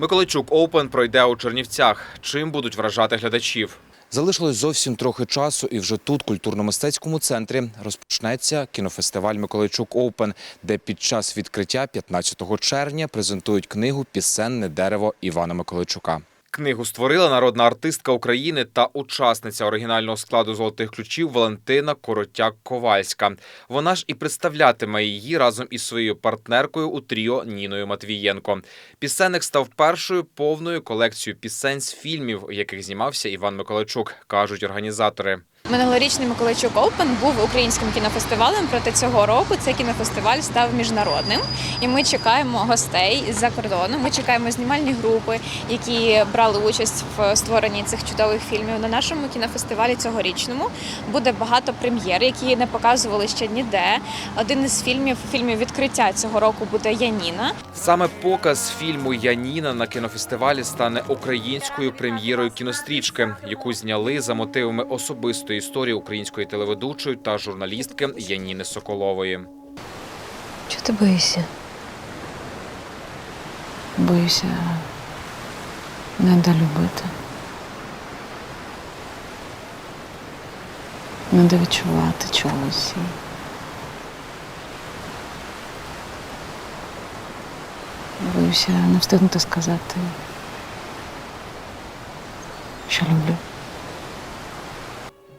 Миколайчук Оупен пройде у Чернівцях. Чим будуть вражати глядачів? Залишилось зовсім трохи часу, і вже тут, культурно-мистецькому центрі, розпочнеться кінофестиваль Миколайчук Оупен, де під час відкриття 15 червня презентують книгу Пісенне дерево Івана Миколайчука. Книгу створила народна артистка України та учасниця оригінального складу золотих ключів Валентина Коротяк Ковальська. Вона ж і представлятиме її разом із своєю партнеркою у тріо Ніною Матвієнко. Пісенник став першою повною колекцією пісень з фільмів, в яких знімався Іван Миколайчук, кажуть організатори. Минулорічний Миколайчук Оупен був українським кінофестивалем. Проте цього року цей кінофестиваль став міжнародним, і ми чекаємо гостей з-за кордону. Ми чекаємо знімальні групи, які брали участь в створенні цих чудових фільмів. На нашому кінофестивалі цьогорічному буде багато прем'єр, які не показували ще ніде. Один із фільмів фільмів відкриття цього року буде Яніна. Саме показ фільму Яніна на кінофестивалі стане українською прем'єрою кінострічки, яку зняли за мотивами особистої історії української телеведучої та журналістки Яніни Соколової. Чого ти боїшся? Боюся недолюбити. Недовідчувати чогось. Боюся не встигнути сказати, що люблю.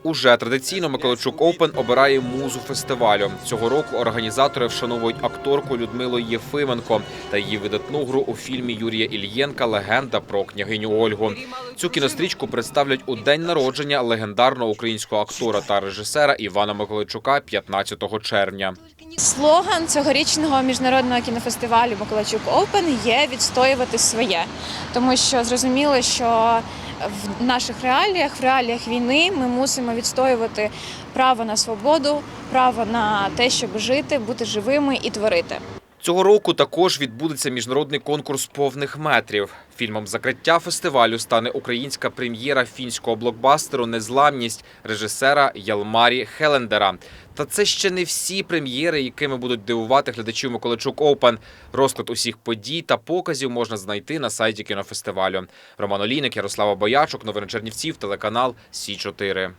Уже традиційно Миколайчук Оупен обирає музу фестивалю. Цього року організатори вшановують акторку Людмилу Єфименко та її видатну гру у фільмі Юрія Ільєнка Легенда про княгиню Ольгу. Цю кінострічку представлять у день народження легендарного українського актора та режисера Івана Миколайчука 15 червня. Слоган цьогорічного міжнародного кінофестивалю Миколайчук Оупен є відстоювати своє, тому що зрозуміло, що в наших реаліях, в реаліях війни, ми мусимо відстоювати право на свободу, право на те, щоб жити, бути живими і творити. Цього року також відбудеться міжнародний конкурс повних метрів. Фільмом закриття фестивалю стане українська прем'єра фінського блокбастеру Незламність режисера Ялмарі Хелендера. Та це ще не всі прем'єри, якими будуть дивувати глядачів Миколайчук Оупен. Розклад усіх подій та показів можна знайти на сайті кінофестивалю. Роман Олійник, Ярослава Боячук, новини Чернівців, телеканал Сі 4